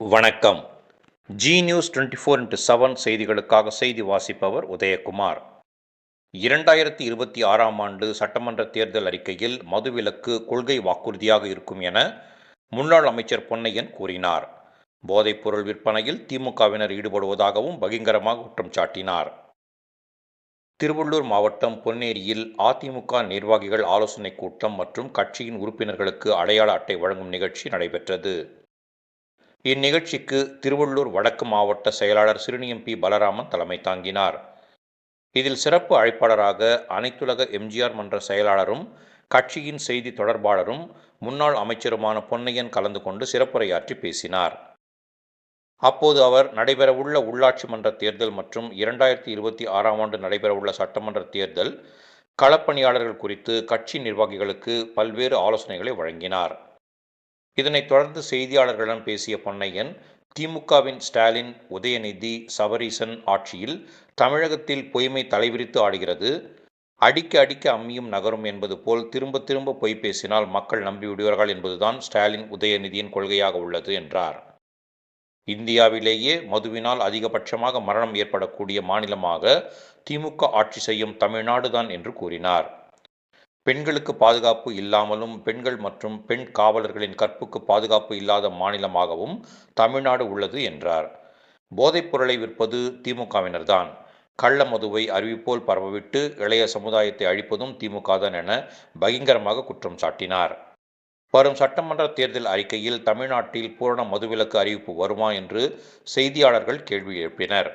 வணக்கம். Zee news twenty four into seven செய்திகளுக்காக செய்தி வாசிப்பவர் உதயகுமார். இரண்டாயிரத்தி இருபத்தி ஆறாம் ஆண்டு சட்டமன்ற தேர்தல் அறிக்கையில் மதுவிலக்கு கொள்கை வாக்குறுதியாக இருக்கும் என முன்னாள் அமைச்சர் பொன்னையன் கூறினார். போதைப்பொருள் விற்பனையில் திமுகவினர் ஈடுபடுவதாகவும் பகிங்கரமாக குற்றம் சாட்டினார். திருவள்ளூர் மாவட்டம் பொன்னேரியில் அதிமுக நிர்வாகிகள் ஆலோசனைக் கூட்டம் மற்றும் கட்சியின் உறுப்பினர்களுக்கு அடையாள அட்டை வழங்கும் நிகழ்ச்சி நடைபெற்றது. இந்நிகழ்ச்சிக்கு திருவள்ளூர் வடக்கு மாவட்ட செயலாளர் சிறுனியம் பி பலராமன் தலைமை தாங்கினார். இதில் சிறப்பு அழைப்பாளராக அனைத்துலக எம்ஜிஆர் மன்ற செயலாளரும் கட்சியின் செய்தி தொடர்பாளரும் முன்னாள் அமைச்சருமான பொன்னையன் கலந்து கொண்டு சிறப்புரையாற்றி பேசினார். அப்போது அவர் நடைபெறவுள்ள உள்ளாட்சி மன்ற தேர்தல் மற்றும் இரண்டாயிரத்தி இருபத்தி ஆறாம் ஆண்டு நடைபெறவுள்ள சட்டமன்ற தேர்தல் களப்பணியாளர்கள் குறித்து கட்சி நிர்வாகிகளுக்கு பல்வேறு ஆலோசனைகளை வழங்கினார். இதனைத் தொடர்ந்து செய்தியாளர்களிடம் பேசிய பொன்னையன் திமுகவின் ஸ்டாலின் உதயநிதி சபரீசன் ஆட்சியில் தமிழகத்தில் பொய்மை தலைவிரித்து ஆடுகிறது. அடிக்க அடிக்க அம்மியும் நகரும் என்பது போல் திரும்ப திரும்ப பொய் பேசினால் மக்கள் நம்பிவிடுவார்கள் என்பதுதான் ஸ்டாலின் உதயநிதியின் கொள்கையாக உள்ளது என்றார். இந்தியாவிலேயே மதுவினால் அதிகபட்சமாக மரணம் ஏற்படக்கூடிய மாநிலமாக திமுக ஆட்சி செய்யும் தமிழ்நாடுதான் என்று கூறினார். பெண்களுக்கு பாதுகாப்பு இல்லாமலும் பெண்கள் மற்றும் பெண் காவலர்களின் கற்புக்கு பாதுகாப்பு இல்லாத மாநிலமாகவும் தமிழ்நாடு உள்ளது என்றார். போதைப் பொருளை விற்பது திமுகவினர்தான். கள்ள மதுவை அறிவிப்போல் பரவவிட்டு இளைய சமுதாயத்தை அழிப்பதும் திமுக தான் என பகிங்கரமாக குற்றம் சாட்டினார். வரும் சட்டமன்ற தேர்தல் அறிக்கையில் தமிழ்நாட்டில் பூரண மதுவிலக்கு அறிவிப்பு வருமா என்று செய்தியாளர்கள் கேள்வி எழுப்பினர்.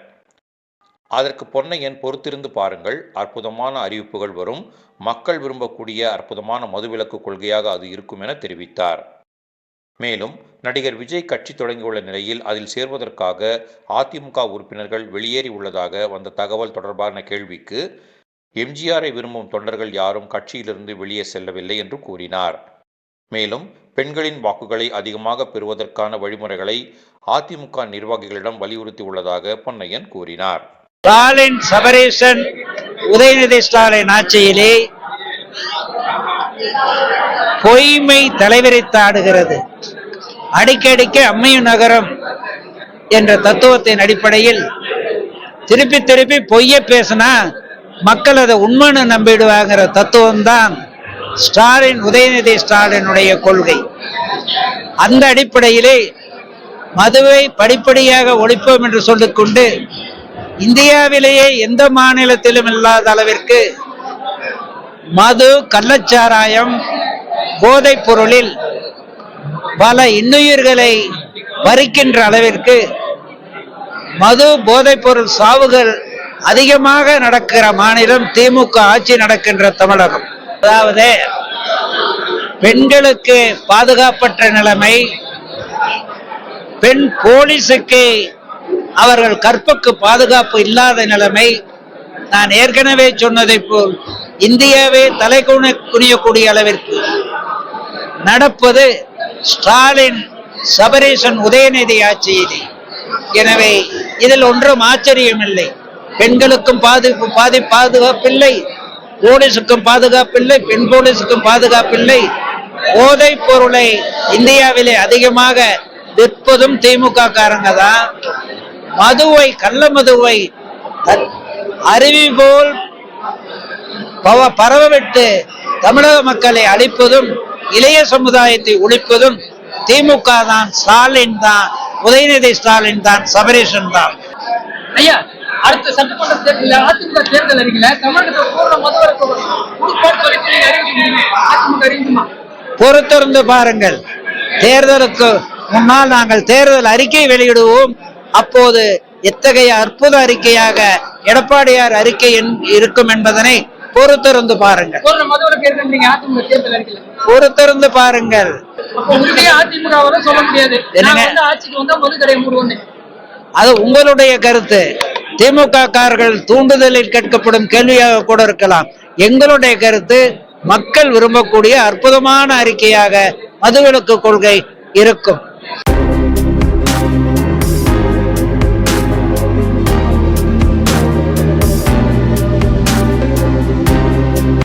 அதற்கு பொன்னையன் பொறுத்திருந்து பாருங்கள். அற்புதமான அறிவிப்புகள் வரும். மக்கள் விரும்பக்கூடிய அற்புதமான மதுவிலக்கு கொள்கையாக அது இருக்கும் என தெரிவித்தார். மேலும் நடிகர் விஜய் கட்சி தொடங்கியுள்ள நிலையில் அதில் சேர்வதற்காக அதிமுக உறுப்பினர்கள் வெளியேறி உள்ளதாக வந்த தகவல் தொடர்பான கேள்விக்கு எம்ஜிஆரை விரும்பும் தொண்டர்கள் யாரும் கட்சியிலிருந்து வெளியே செல்லவில்லை என்று கூறினார். மேலும் பெண்களின் வாக்குகளை அதிகமாக பெறுவதற்கான வழிமுறைகளை அதிமுக நிர்வாகிகளிடம் வலியுறுத்தியுள்ளதாக பொன்னையன் கூறினார். ஸ்டாலின் சபரீசன் உதயநிதி ஸ்டாலின் ஆட்சியிலே பொய்மை தலைவிரித்தாடுகிறது அடிக்கடிக்கு அம்மையும் நகரம் என்ற தத்துவத்தின் அடிப்படையில் திருப்பி திருப்பி பொய்ய பேசினா மக்கள் அதை உண்மைன்னு நம்பிடுவாங்கிற தத்துவம் தான் ஸ்டாலின் உதயநிதி ஸ்டாலினுடைய கொள்கை. அந்த அடிப்படையிலே மதுவை படிப்படியாக ஒழிப்போம் என்று சொல்லிக்கொண்டு இந்தியாவிலேயே எந்த மாநிலத்திலும் இல்லாத அளவிற்கு மது கள்ளச்சாராயம் போதைப் பொருளில் பல இன்னுயிர்களை பறிக்கின்ற அளவிற்கு மது போதைப் பொருள் சாவுகள் அதிகமாக நடக்கிற மாநிலம் திமுக ஆட்சி நடக்கின்ற தமிழகம். அதாவது பெண்களுக்கு பாதுகாப்பற்ற நிலைமை பெண் போலீஸுக்கு அவர்கள் கற்புக்கு பாதுகாப்பு இல்லாத நிலைமை நான் ஏற்கனவே சொன்னதை போல் இந்தியாவே தலை குனியக்கூடிய அளவிற்கு நடப்பது ஸ்டாலின் சபரீசன் உதயநிதி ஆட்சியிலே எனவே இதில் ஒன்றும் ஆச்சரியமில்லை. பெண்களுக்கும் பாதிப்பு பாதி பாதுகாப்பில்லை. போலீஸுக்கும் பாதுகாப்பில்லை. பெண் போலீஸுக்கும் பாதுகாப்பில்லை. போதைப் பொருளை இந்தியாவிலே அதிகமாக விற்பதும் திமுக காரங்க தான். மதுவை கள்ள மதுவை அருவி போல் பவ பரவவிட்டு தமிழக மக்களை அழிப்பதும் இளைய சமுதாயத்தை ஒழிப்பதும் திமுக தான் ஸ்டாலின் தான் உதயநிதி ஸ்டாலின் தான் சபரீஷன் தான். ஐயா அடுத்த சட்டமன்ற தேர்தலில் அதிமுக தேர்தல் அறிக்கையில தமிழகத்தில் பொறுத்திருந்து பாருங்கள். தேர்தலுக்கு முன்னால் நாங்கள் தேர்தல் அறிக்கை வெளியிடுவோம். அப்போது எத்தகைய அற்புத அறிக்கையாக எடப்பாடியார் அறிக்கை இருக்கும் என்பதனை பொறுத்திருந்து பாருங்கள். பொறுத்திருந்து பாருங்கள். அது உங்களுடைய கருத்து. திமுக காரர்கள் தூண்டுதலில் கேட்கப்படும் கேள்வியாக கூட இருக்கலாம். எங்களுடைய கருத்து மக்கள் விரும்பக்கூடிய அற்புதமான அறிக்கையாக மதுவிலக்கு கொள்கை இருக்கும்.